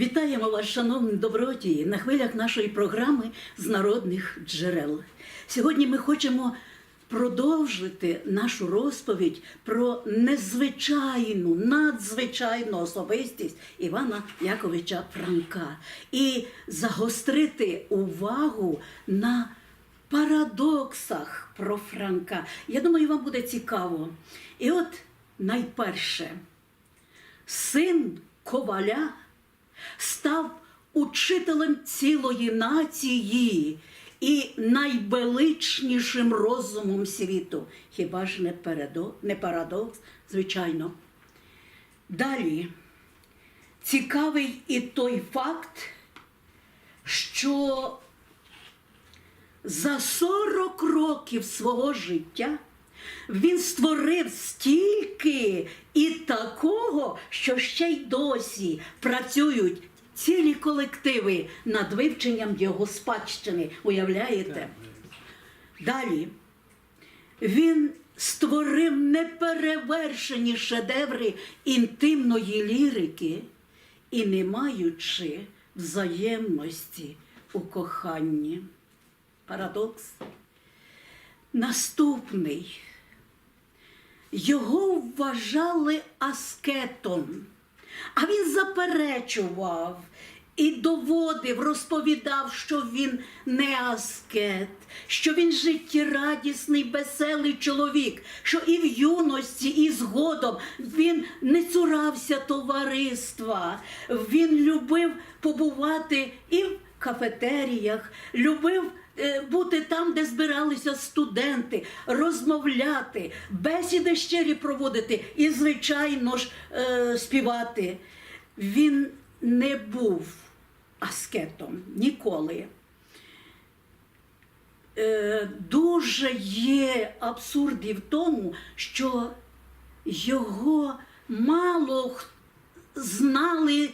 Вітаємо вас, шановні добродії, на хвилях нашої програми з народних джерел. Сьогодні ми хочемо продовжити нашу розповідь про незвичайну, надзвичайну особистість Івана Яковича Франка і загострити увагу на парадоксах про Франка. Я думаю, вам буде цікаво. І от найперше, син коваля став учителем цілої нації і найвеличнішим розумом світу. Хіба ж не, передо, не парадокс? Звичайно. Далі цікавий і той факт, що за 40 років свого життя він створив стільки і такого, що ще й досі працюють цілі колективи над вивченням його спадщини. Уявляєте? Далі він створив неперевершені шедеври інтимної лірики і не маючи взаємності у коханні. Парадокс. Наступний. Його вважали аскетом, а він заперечував і доводив, розповідав, що він не аскет, що він життєрадісний, веселий чоловік, що і в юності, і згодом він не цурався товариства, він любив побувати і в кафетеріях, любив бути там, де збиралися студенти, розмовляти, бесіди щирі проводити і, звичайно ж, е, співати. Він не був аскетом ніколи. Е, Дуже є абсурд і в тому, що його мало знали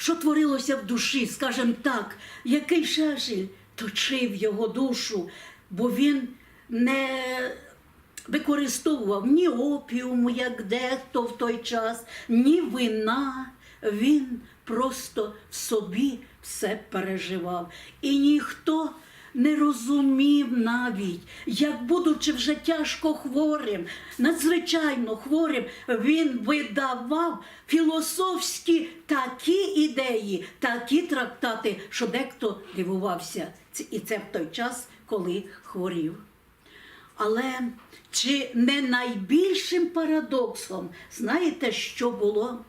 що творилося в душі, скажімо так, який шашель точив його душу, бо він не використовував ні опіуму, як дехто в той час, ні вина. Він просто в собі все переживав. І ніхто не розумів навіть, як, будучи вже тяжко хворим, надзвичайно хворим, він видавав філософські такі ідеї, такі трактати, що дехто дивувався. І це в той час, коли хворів. Але чи не найбільшим парадоксом, знаєте, що було?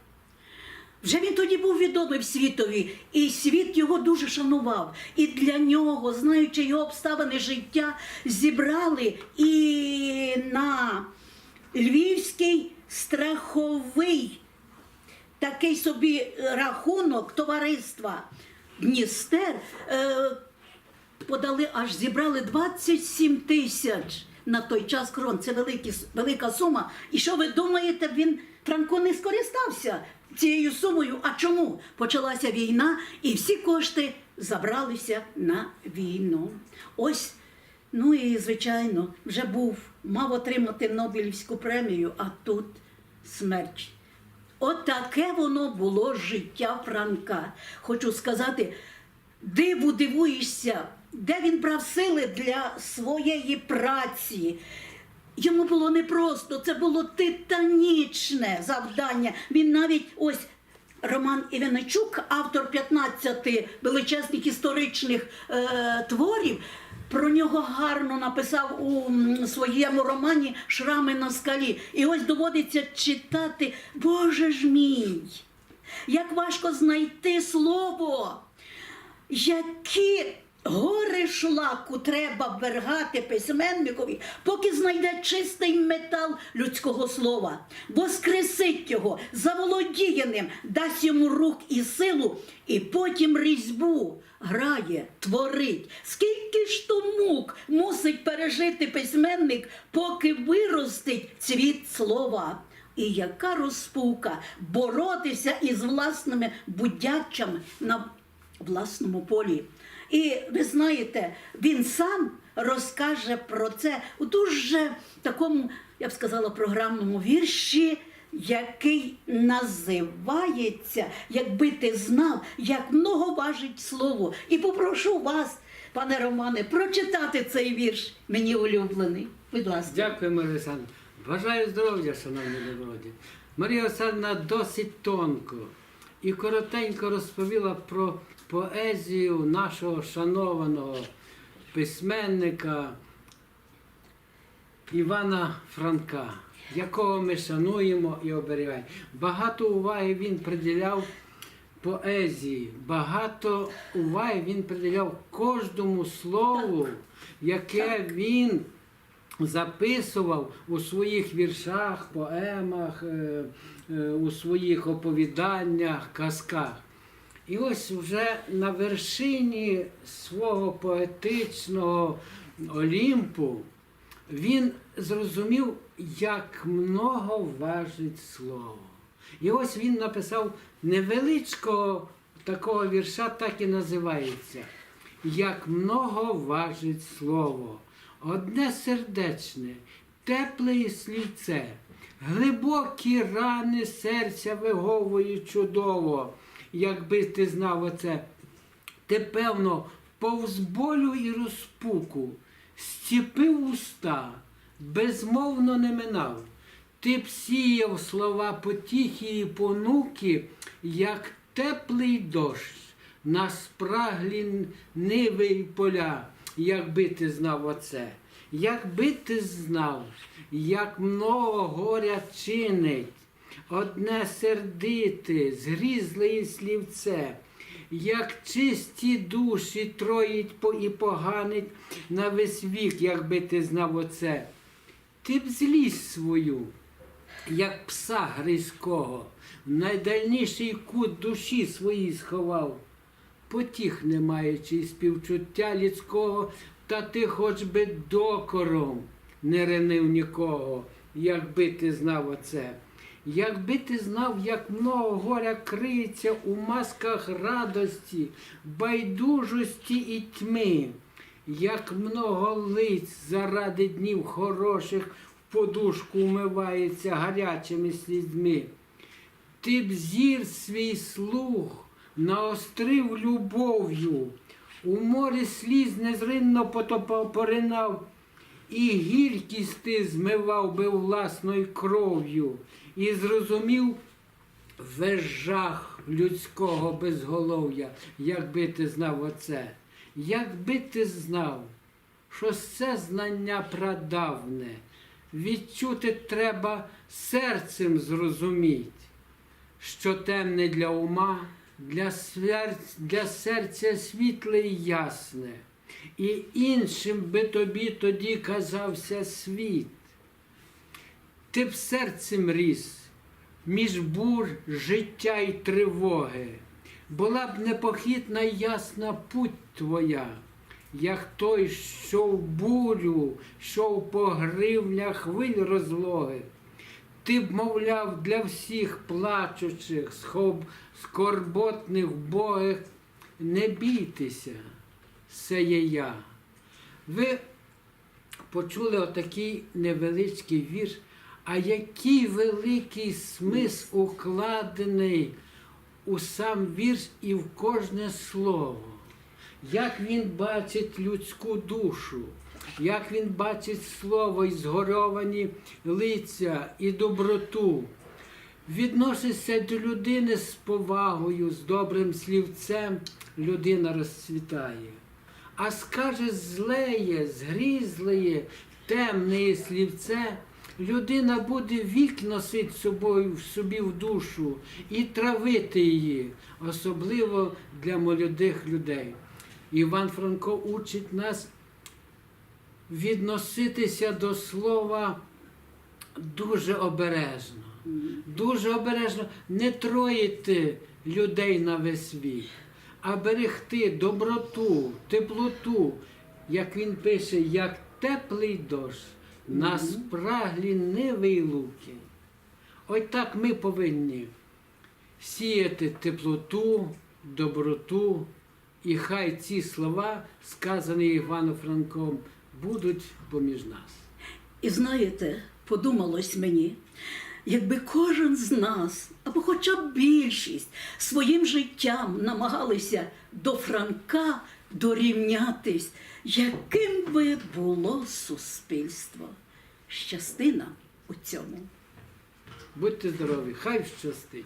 Вже він тоді був відомий світові, і світ його дуже шанував. І для нього, знаючи його обставини життя, зібрали і на Львівський страховий такий собі рахунок товариства Дністер. Е, подали аж зібрали 27 тисяч на той час крон. Це велика сума. І що ви думаєте, він Франко не скористався цією сумою? А чому? Почалася війна, і всі кошти забралися на війну. Ось, ну і звичайно, вже був, мав отримати Нобелівську премію, а тут смерть. Отаке воно було життя Франка. Хочу сказати, диву дивуєшся, де він брав сили для своєї праці. Йому було непросто, це було титанічне завдання. Він навіть ось Роман Іваничук, автор 15 величезних історичних е, творів, про нього гарно написав у своєму романі Шрами на скалі. І ось доводиться читати, Боже ж мій, як важко знайти слово, які гори шлаку треба ввергати письменникові, поки знайде чистий метал людського слова, воскресить його, заволодіє ним, дасть йому рух і силу, і потім різьбу грає, творить. Скільки ж то мук мусить пережити письменник, поки виростить цвіт слова. І яка розпука боротися із власними будячами на власному полі. І ви знаєте, він сам розкаже про це у дуже такому, я б сказала, програмному вірші який називається, якби ти знав, як много важить слово. І попрошу вас, пане Романе, прочитати цей вірш, мені улюблений. Будь ласка. Дякую, Марія Олександровна. Бажаю здоров'я, шановні доброді. Марія Олександровна досить тонко і коротенько розповіла про поезію нашого шанованого письменника Івана Франка, якого ми шануємо і оберігаємо. Багато уваги він приділяв поезії, багато уваги він приділяв кожному слову, яке він записував у своїх віршах, поемах, е, у своїх оповіданнях, казках. І ось вже на вершині свого поетичного Олімпу він зрозумів, як много важить слово. І ось він написав невеличкого такого вірша, так і називається. Як много важить слово, одне сердечне, тепле слівце, глибокі рани серця виговують чудово, якби ти знав оце. Ти, певно, повз болю і розпуку, стіпив уста, безмовно не минав. Ти б сіяв слова потіхи і понуки, як теплий дощ, на спраглі ниви й поля, якби ти знав оце. Якби ти знав, як много горя чинить, одне сердите, згрізле слівце, як чисті душі троїть і поганить на весь вік, якби ти знав оце. Ти б злість свою, як пса гризького, в найдальніший кут душі своїй сховав. Потіх не маючи співчуття людського, та ти хоч би докором не ренив нікого, якби ти знав оце. Якби ти знав, як много горя криється у масках радості, байдужості і тьми, як много лиць заради днів хороших в подушку умивається гарячими слізьми. Ти б зір свій слух наострив любов'ю, у морі сліз незринно потопав, поринав, і гіркість ти змивав би власною кров'ю, і зрозумів весь жах людського безголов'я, якби ти знав оце, якби ти знав, що це знання прадавне, відчути треба серцем зрозуміть що темне для ума, для серця, для серця світле і ясне, і іншим би тобі тоді казався світ. Ти б серцем ріс між бур життя й тривоги, була б непохитна й ясна путь твоя, як той, що в бурю, що в погривнях хвиль розлоги. Ти б, мовляв, для всіх плачучих, схоб, скорботних богих, не бійтеся, це є я. Ви почули отакий невеличкий вірш, а який великий смисл укладений у сам вірш і в кожне слово. Як він бачить людську душу, як він бачить слово і згорьовані лиця і доброту. Відноситься до людини з повагою, з добрим слівцем, людина розцвітає. А скаже злеє, згрізлеє, темне слівце, людина буде вік носить собою в собі в душу і травити її, особливо для молодих людей. Іван Франко учить нас відноситися до слова дуже обережно. Дуже обережно не троїти людей на весь вік, а берегти доброту, теплоту, як він пише, як теплий дощ на спраглі ниви луки. Ось так ми повинні сіяти теплоту, доброту, і хай ці слова, сказані Іваном Франком, будуть поміж нас. І знаєте, подумалось мені, якби кожен з нас, або хоча б більшість, своїм життям намагалися до Франка дорівнятись, яким би було суспільство. Щастина у цьому. Будьте здорові, хай щастить.